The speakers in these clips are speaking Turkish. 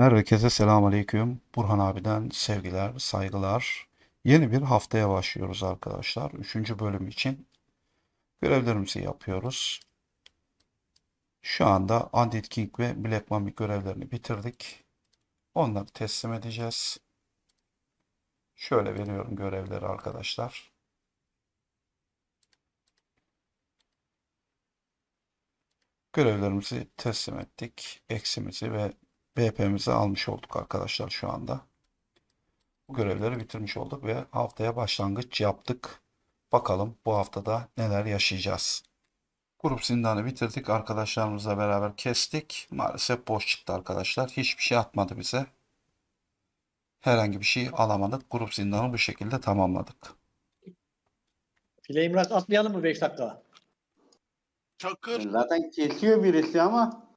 Herkese selamünaleyküm. Burhan abiden sevgiler, saygılar. Yeni bir haftaya başlıyoruz arkadaşlar. Üçüncü bölüm için görevlerimizi yapıyoruz. Şu anda Undead King ve Black Mummy görevlerini bitirdik. Onları teslim edeceğiz. Şöyle veriyorum görevleri arkadaşlar. Görevlerimizi teslim ettik. Eksimizi ve BP'mizi almış olduk arkadaşlar şu anda. Bu görevleri bitirmiş olduk ve haftaya başlangıç yaptık. Bakalım bu haftada neler yaşayacağız. Grup zindanı bitirdik. Arkadaşlarımızla beraber kestik. Maalesef boş çıktı arkadaşlar. Hiçbir şey atmadı bize. Herhangi bir şey alamadık. Grup zindanı bu şekilde tamamladık. File imrak atmayalım mı 5 dakika? Çakır. Zaten kesiyor birisi ama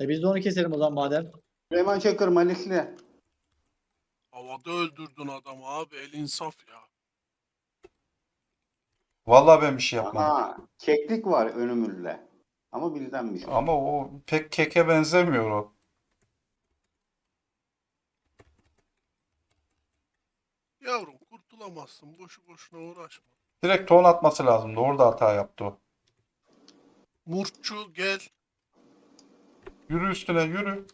E biz de onu keselim o zaman madem. Süleyman Çakır Malisli. Havada öldürdün adamı abi. El insaf ya. Vallahi ben bir şey yapmadım. Aha, keklik var önümüzde. Ama bizden bir şey. Ama o pek keke benzemiyor o. Yavrum kurtulamazsın. Boşu boşuna uğraşma. Direkt ton atması lazımdı. Orada hata yaptı o. Murçu gel. Yürü üstüne yürü.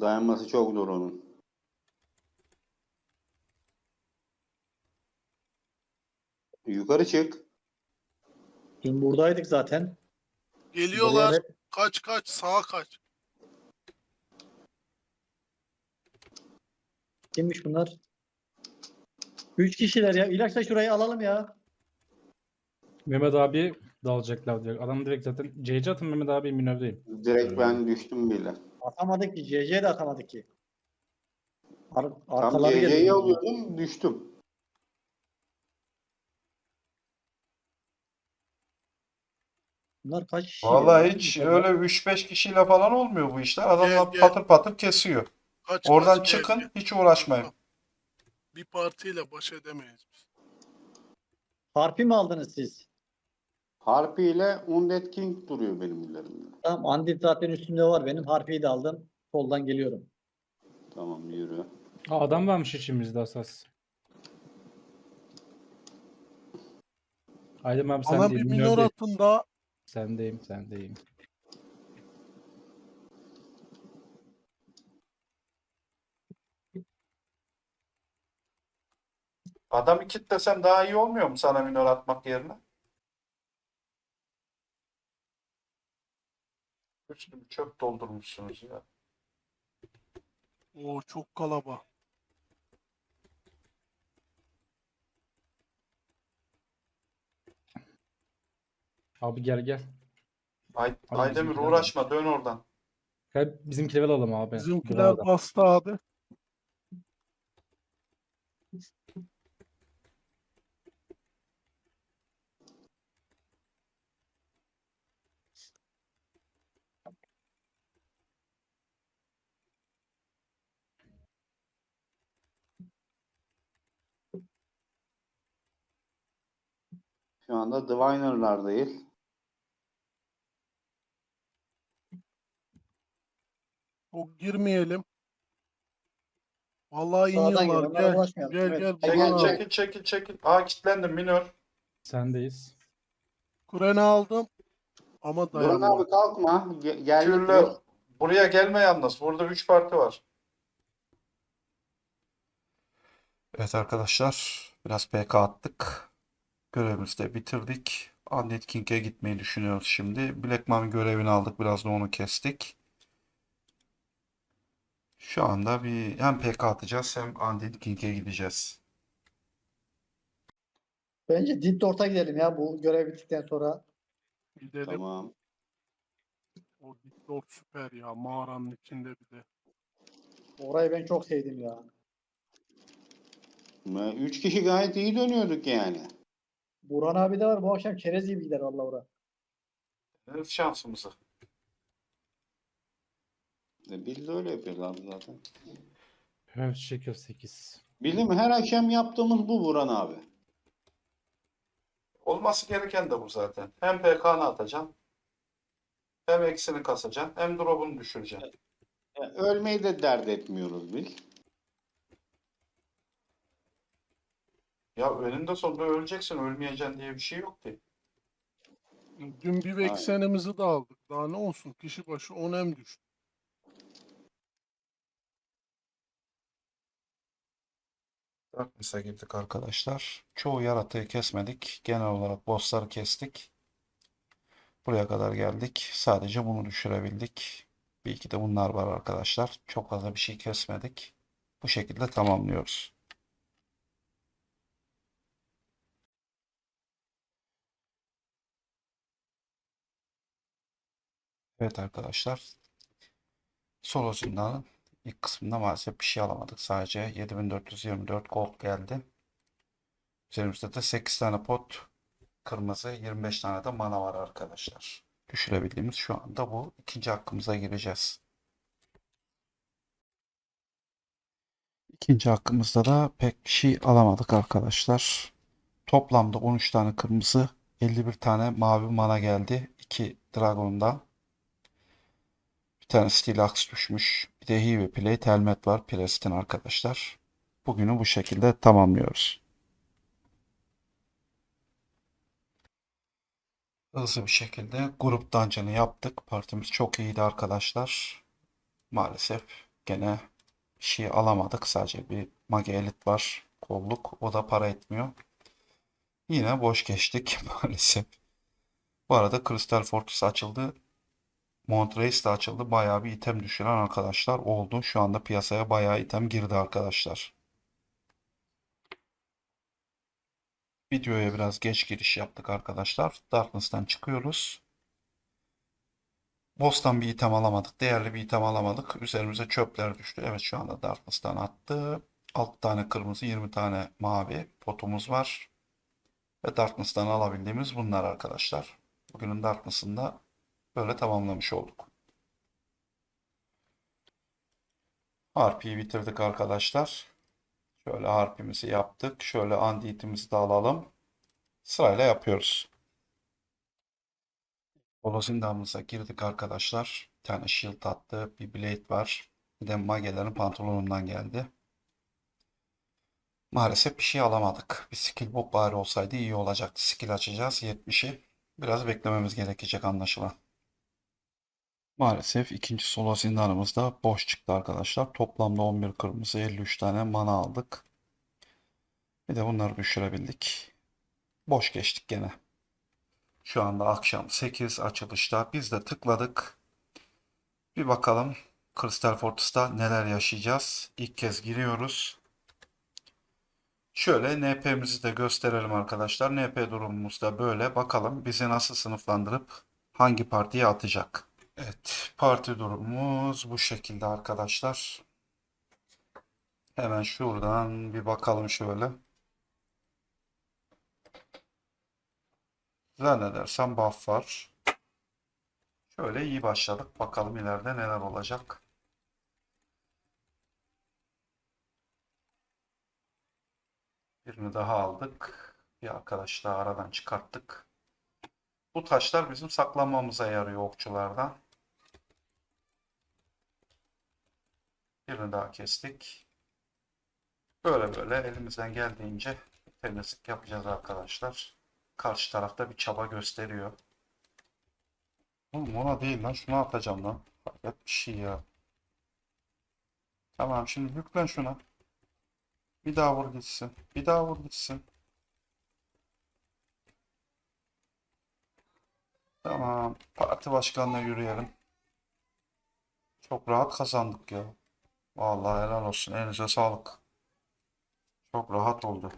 Dayanması çok zor onun. Yukarı çık. Dün buradaydık zaten. Geliyorlar. Buraya Kaç kaç. Sağa kaç. Kimmiş bunlar? 3 kişiler ya. İlaçla şurayı alalım ya. Mehmet abi dalacaklar diyor. Adam direkt zaten CC atın Mehmet abi minövdeyim. Direkt ben düştüm bile. Atamadık ki. CC de atamadık ki. Ar Tam arkaları CC'yi geliyor. alıyordum düştüm. Bunlar kaç kişi? Vallahi hiç Bunlar- öyle 3-5 kişiyle falan olmuyor bu işler. Adamlar Gel, gel. patır patır kesiyor. Kaç Oradan kaç, çıkın, gel. hiç uğraşmayın. Bir partiyle baş edemeyiz biz. Harpi mi aldınız siz? Harpi ile Undead King duruyor benim üzerimde. Tamam. Andit zaten üstümde var benim. Harpiyi de aldım. Soldan geliyorum. Tamam yürü. Aa, adam varmış içimizde asas. Aydın abi Bana bir minor atın da. Sendeyim sendeyim. Adamı kitlesem daha iyi olmuyor mu sana minor atmak yerine? Üstümü çöp doldurmuşsunuz ya. Oo çok kalaba. Abi gel gel. Ay, Abi Aydemir bizimkiler uğraşma dön oradan. Gel bizimkileri alalım abi. Bizimkiler Burada. bastı abi. Şu anda Diviner'lardayız. Çok girmeyelim. Vallahi Sağdan iniyorlar. gel, onlara Gel. bulaşmayalım. Gel Evet. gel. Çekil, Çekil çekil çekil çekil. Aa kilitlendim minor. Sendeyiz. Kur'an'ı aldım. Ama Buran dayanamadım. abi kalkma. Ge- Gel. Türlü buraya gelme yalnız. Burada 3 parti var. Evet arkadaşlar biraz PK attık. Görevimizi de bitirdik. Undead King'e gitmeyi düşünüyoruz şimdi. Black Mummy görevini aldık. Biraz da onu kestik. Şu anda bir hem PK atacağız hem Undead King'e gideceğiz. Bence Dint orta gidelim ya bu görev bittikten sonra. Gidelim. Tamam. O Discord süper ya. Mağaranın içinde bir de. Orayı ben çok sevdim ya. Ve Üç kişi gayet iyi dönüyorduk yani. Burhan abi de var. Bu akşam çerez gibi gider valla ora. Evet şansımızı. E, Biz de öyle yapıyoruz abi zaten. Evet şeker 8. Bizim her akşam yaptığımız bu Buran abi. Olması gereken de bu zaten. Hem PK'nı atacaksın, hem eksini kasacaksın, hem drop'unu düşüreceksin. Ya, ölmeyi de dert etmiyoruz biz. Ya önünde sonunda öleceksin, ölmeyeceksin diye bir şey yok ki. Dün bir eksenimizi de aldık. Daha ne olsun? Kişi başı 10 em düştü. Darkness'a girdik arkadaşlar. Çoğu yaratığı kesmedik. Genel olarak bossları kestik. Buraya kadar geldik. Sadece bunu düşürebildik. Bir iki de bunlar var arkadaşlar. Çok fazla bir şey kesmedik. Bu şekilde tamamlıyoruz. Evet arkadaşlar. Solo zindanın ilk kısmında maalesef bir şey alamadık. Sadece 7424 gold geldi. Üzerimizde de 8 tane pot kırmızı, 25 tane de mana var arkadaşlar. Düşürebildiğimiz şu anda bu. İkinci hakkımıza gireceğiz. İkinci hakkımızda da pek bir şey alamadık arkadaşlar. Toplamda 13 tane kırmızı, 51 tane mavi mana geldi. 2 Dragon'dan. Bir tane Steel düşmüş. Bir de Heavy Plate helmet var Prest'in arkadaşlar. Bugünü bu şekilde tamamlıyoruz. Hızlı bir şekilde grup dungeon'ı yaptık. Partimiz çok iyiydi arkadaşlar. Maalesef gene bir şey alamadık. Sadece bir Mage Elit var. Kolluk. O da para etmiyor. Yine boş geçtik maalesef. Bu arada Crystal Fortress açıldı. Montrace de açıldı. Bayağı bir item düşüren arkadaşlar oldu. Şu anda piyasaya bayağı item girdi arkadaşlar. Videoya biraz geç giriş yaptık arkadaşlar. Darkness'tan çıkıyoruz. Boss'tan bir item alamadık. Değerli bir item alamadık. Üzerimize çöpler düştü. Evet şu anda Darkness'tan attı. 6 tane kırmızı, 20 tane mavi potumuz var. Ve Darkness'tan alabildiğimiz bunlar arkadaşlar. Bugünün Darkness'ında böyle tamamlamış olduk. Harpiyi bitirdik arkadaşlar. Şöyle harpimizi yaptık. Şöyle anditimizi de alalım. Sırayla yapıyoruz. Bolozindamıza girdik arkadaşlar. Bir tane shield attı. Bir blade var. Bir de magelerin pantolonundan geldi. Maalesef bir şey alamadık. Bir skill book bari olsaydı iyi olacaktı. Skill açacağız 70'i. Biraz beklememiz gerekecek anlaşılan. Maalesef ikinci solo zindanımız da boş çıktı arkadaşlar. Toplamda 11 kırmızı 53 tane mana aldık. Bir de bunları düşürebildik. Boş geçtik gene. Şu anda akşam 8 açılışta. Biz de tıkladık. Bir bakalım Crystal Fortress'ta neler yaşayacağız. İlk kez giriyoruz. Şöyle NP'mizi de gösterelim arkadaşlar. NP durumumuz da böyle. Bakalım bizi nasıl sınıflandırıp hangi partiye atacak. Evet, parti durumumuz bu şekilde arkadaşlar. Hemen şuradan bir bakalım şöyle. Zannedersem buff var. Şöyle iyi başladık. Bakalım ileride neler olacak. Birini daha aldık. Bir arkadaş daha aradan çıkarttık. Bu taşlar bizim saklanmamıza yarıyor okçulardan. Birini daha kestik. Böyle böyle elimizden geldiğince temizlik yapacağız arkadaşlar. Karşı tarafta bir çaba gösteriyor. Oğlum ona değil lan. Şunu atacağım lan. Hayret bir şey ya. Tamam şimdi yüklen şuna. Bir daha vur gitsin. Bir daha vur gitsin. Tamam. Parti başkanına yürüyelim. Çok rahat kazandık ya. Vallahi helal olsun. Elinize sağlık. Çok rahat oldu.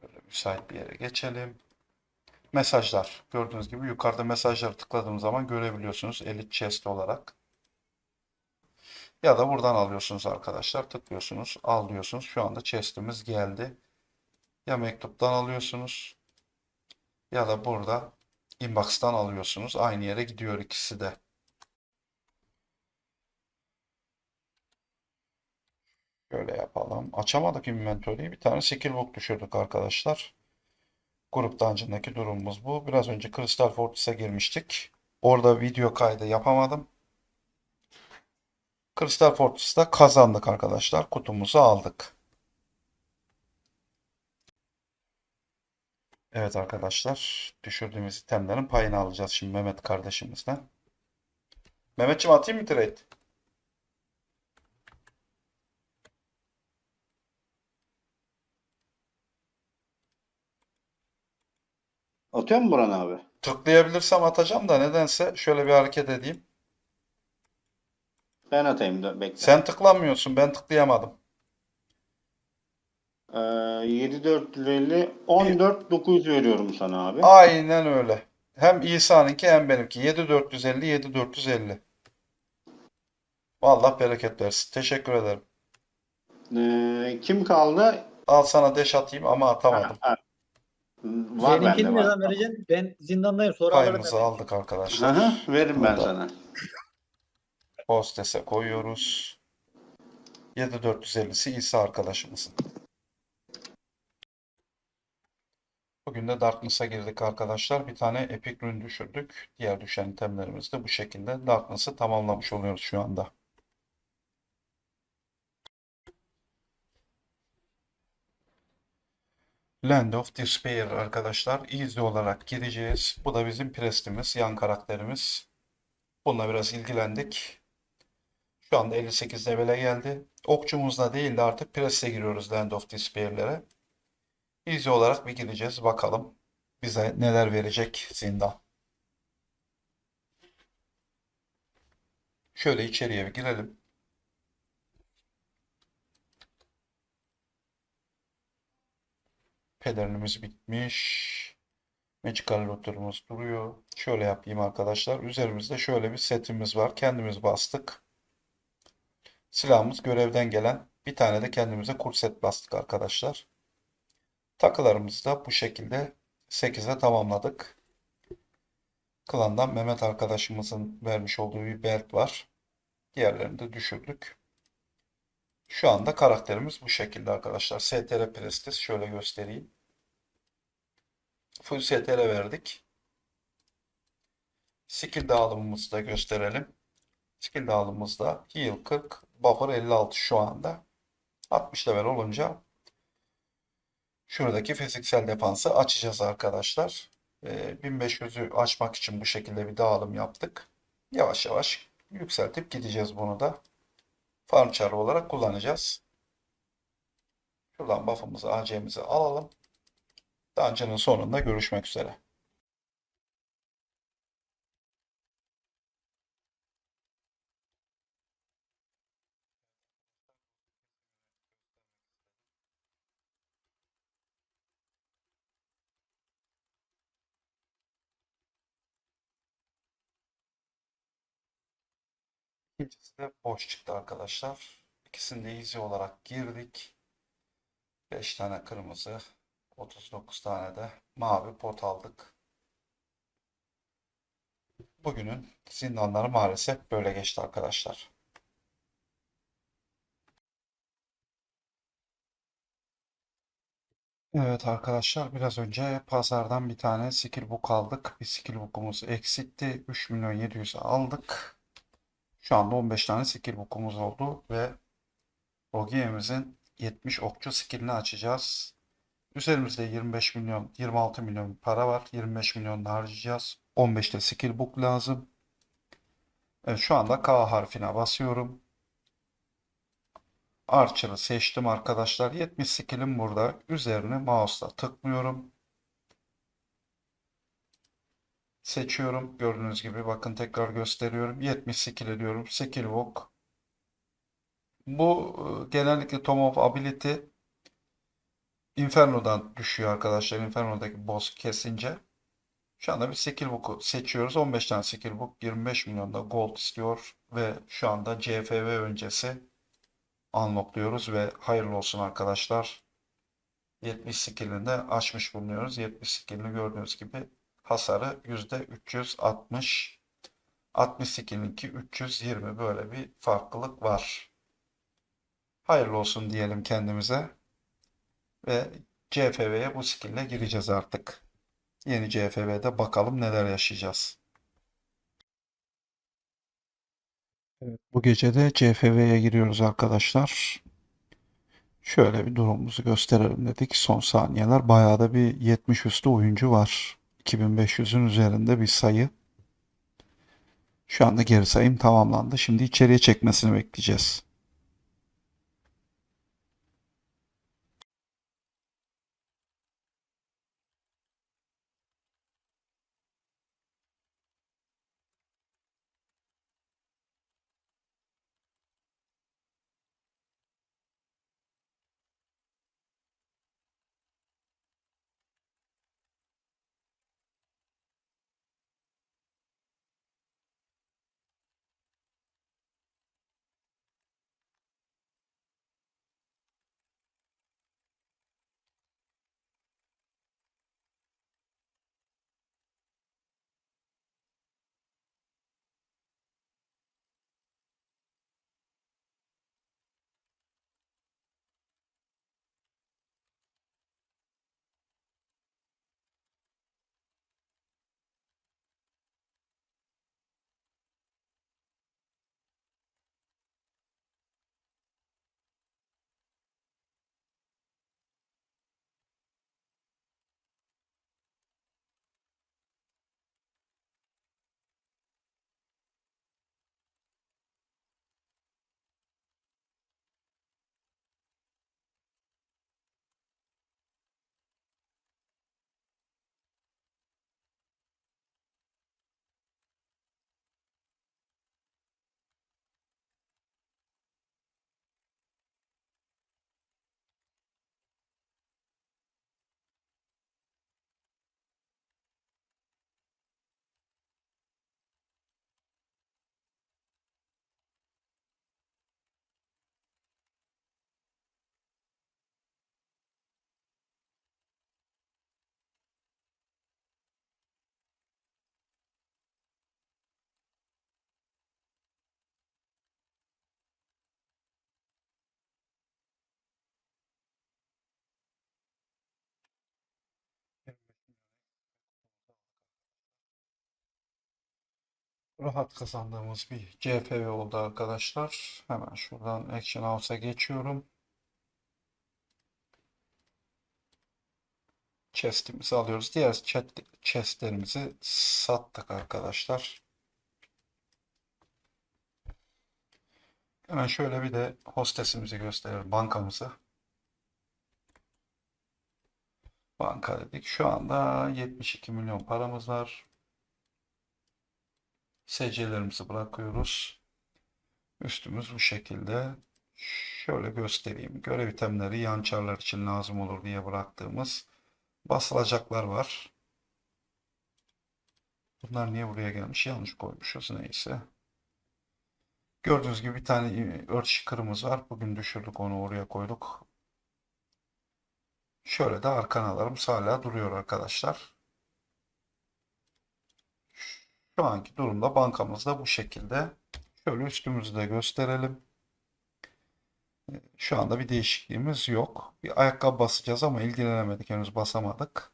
Şöyle müsait bir yere geçelim. Mesajlar. Gördüğünüz gibi yukarıda mesajları tıkladığım zaman görebiliyorsunuz Elite Chest olarak. Ya da buradan alıyorsunuz arkadaşlar. Tıklıyorsunuz, al diyorsunuz. Şu anda chest'imiz geldi. Ya mektuptan alıyorsunuz ya da burada inbox'tan alıyorsunuz. Aynı yere gidiyor ikisi de. Şöyle yapalım. Açamadık inventory'yi. Bir tane skill düşürdük arkadaşlar. Grup dungeon'daki durumumuz bu. Biraz önce Crystal Fortress'a girmiştik. Orada video kaydı yapamadım. Crystal Fortress'ta kazandık arkadaşlar. Kutumuzu aldık. Evet arkadaşlar. Düşürdüğümüz itemlerin payını alacağız şimdi Mehmet kardeşimizden. Mehmetciğim atayım mı trade? Atıyor mu Buran abi? Tıklayabilirsem atacağım da nedense şöyle bir hareket edeyim. Ben atayım da bekle. Sen tıklamıyorsun. Ben tıklayamadım. Ee, 7450 14 900 veriyorum sana abi. Aynen öyle. Hem İsa'nınki hem benimki. 7450 7450. Allah bereket versin. Teşekkür ederim. Ee, kim kaldı? Al sana deş atayım ama atamadım. Ha, Var Seninkini bende ne var. zaman vereceksin? Ben zindandayım sonra alırım. Payımızı aldık arkadaşlar. Aha, veririm ben Burada. sana. Hostes'e koyuyoruz. 7450'si İsa arkadaşımızın. Bugün de Darkness'a girdik arkadaşlar. Bir tane Epic Rune düşürdük. Diğer düşen itemlerimiz de bu şekilde. Darkness'ı tamamlamış oluyoruz şu anda. Land of Despair arkadaşlar. Easy olarak gireceğiz. Bu da bizim Prest'imiz, yan karakterimiz. Bununla biraz ilgilendik. Şu anda 58 level'e geldi. Okçumuzla değil de artık Prest'e giriyoruz Land of Despair'lere. Easy olarak bir gideceğiz. Bakalım bize neler verecek zindan. Şöyle içeriye bir girelim. Pedernimiz bitmiş. Magical Looter'ımız duruyor. Şöyle yapayım arkadaşlar. Üzerimizde şöyle bir setimiz var. Kendimiz bastık. Silahımız görevden gelen. Bir tane de kendimize kurt set bastık arkadaşlar. Takılarımızı da bu şekilde 8'e tamamladık. Klandan Mehmet arkadaşımızın vermiş olduğu bir belt var. Diğerlerini de düşürdük. Şu anda karakterimiz bu şekilde arkadaşlar. STR Prestige şöyle göstereyim. Full STR verdik. Skill dağılımımızı da gösterelim. Skill dağılımımızda Heal 40, Buffer 56 şu anda. 60 level olunca şuradaki fiziksel defansı açacağız arkadaşlar. Ee, 1500'ü açmak için bu şekilde bir dağılım yaptık. Yavaş yavaş yükseltip gideceğiz bunu da. Farm çarı olarak kullanacağız. Şuradan buff'ımızı, AC'mizi alalım. Dungeon'ın sonunda görüşmek üzere. İkincisi de boş çıktı arkadaşlar. İkisini de easy olarak girdik. 5 tane kırmızı, 39 tane de mavi pot aldık. Bugünün zindanları maalesef böyle geçti arkadaşlar. Evet arkadaşlar biraz önce pazardan bir tane skill book aldık. Bir skill book'umuz eksikti. 3 milyon 700'e aldık. Şu anda 15 tane skill book'umuz oldu ve Rogiye'mizin 70 okçu skillini açacağız. Üzerimizde 25 milyon, 26 milyon para var. 25 milyon harcayacağız. 15 de skill book lazım. Evet şu anda K harfine basıyorum. Archer'ı seçtim arkadaşlar. 70 skill'im burada. Üzerine mouse'la tıklıyorum. Seçiyorum. Gördüğünüz gibi bakın tekrar gösteriyorum. 70 skill diyorum. Skill walk. Bu e, genellikle Tome of Ability Inferno'dan düşüyor arkadaşlar. Inferno'daki boss kesince. Şu anda bir skill book'u seçiyoruz. 15 tane skill book 25 milyon da gold istiyor ve şu anda CFV öncesi unlockluyoruz ve hayırlı olsun arkadaşlar. 70 skillini de açmış bulunuyoruz. 70 skillini gördüğünüz gibi hasarı %360 60 skillinki 320 böyle bir farklılık var. Hayırlı olsun diyelim kendimize. Ve CFV'ye bu skill'le gireceğiz artık. Yeni CFV'de bakalım neler yaşayacağız. Evet, bu gece de CFV'ye giriyoruz arkadaşlar. Şöyle bir durumumuzu gösterelim dedik. Son saniyeler bayağı da bir 70 üstü oyuncu var. 2500'ün üzerinde bir sayı. Şu anda geri sayım tamamlandı. Şimdi içeriye çekmesini bekleyeceğiz. Rahat kazandığımız bir CFV oldu arkadaşlar. Hemen şuradan Action House'a geçiyorum. Chest'imizi alıyoruz. Diğer chest'lerimizi sattık arkadaşlar. Hemen şöyle bir de hostesimizi gösterelim. Bankamızı. Banka dedik. Şu anda 72 milyon paramız var. SC'lerimizi bırakıyoruz. Üstümüz bu şekilde. Şöyle göstereyim. Görev itemleri yan için lazım olur diye bıraktığımız basılacaklar var. Bunlar niye buraya gelmiş? Yanlış koymuşuz. Neyse. Gördüğünüz gibi bir tane Earth Shaker'ımız var. Bugün düşürdük onu oraya koyduk. Şöyle de arkanalarımız hala duruyor arkadaşlar. Şu anki durumda bankamızda bu şekilde. Şöyle üstümüzü de gösterelim. Şu anda bir değişikliğimiz yok. Bir ayakkabı basacağız ama ilgilenemedik. Henüz basamadık.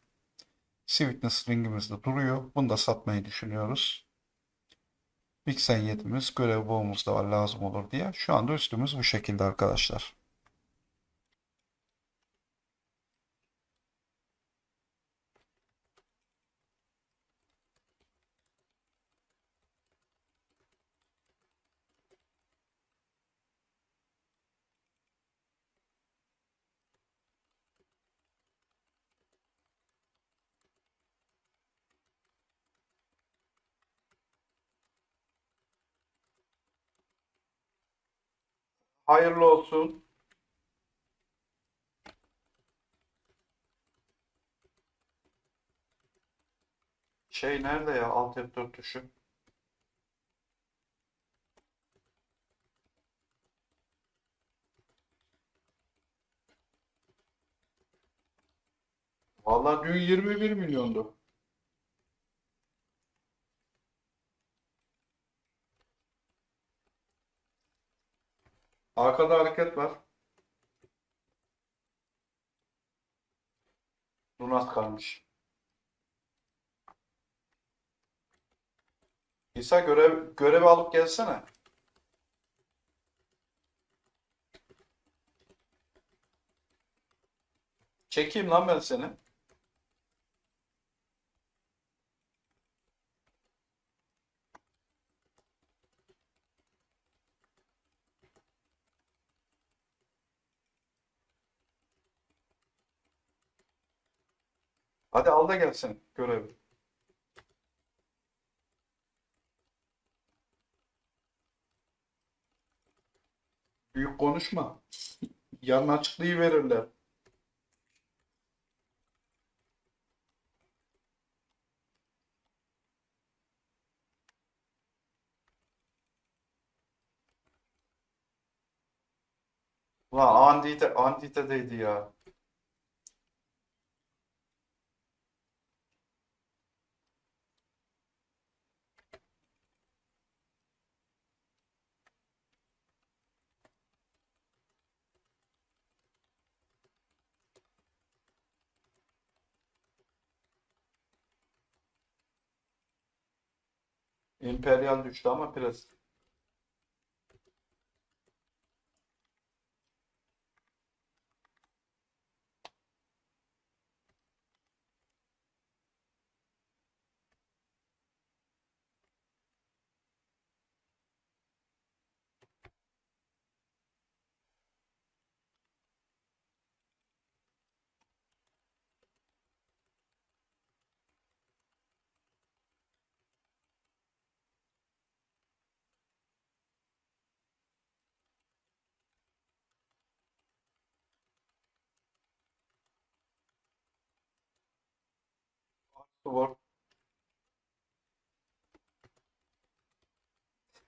Sweetness ringimiz de duruyor. Bunu da satmayı düşünüyoruz. Vixen yetimiz, görev boğumuz da var lazım olur diye. Şu anda üstümüz bu şekilde arkadaşlar. Hayırlı olsun. Şey nerede ya? Alt F4 tuşu. Vallahi dün 21 milyondu. Arkada hareket var. Lunas kalmış. İsa görev, görevi alıp gelsene. Çekeyim lan ben seni. Hadi al da gelsin görevi. Büyük konuşma. Yarın açıklığı verirler. Ulan Andite, Andite'deydi ya. İmperial düştü ama pres. Var.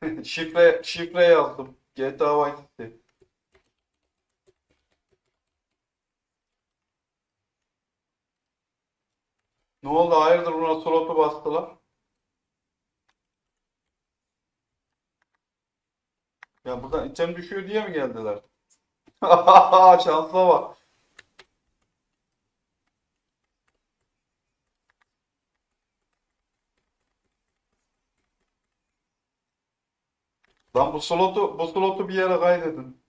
Şifre şifre yazdım. GTA Vice City. Ne oldu? Hayırdır buna slotu bastılar? Ya buradan item düşüyor diye mi geldiler? Şansa bak. Lan bu slotu bu slotu bir yere kaydedin.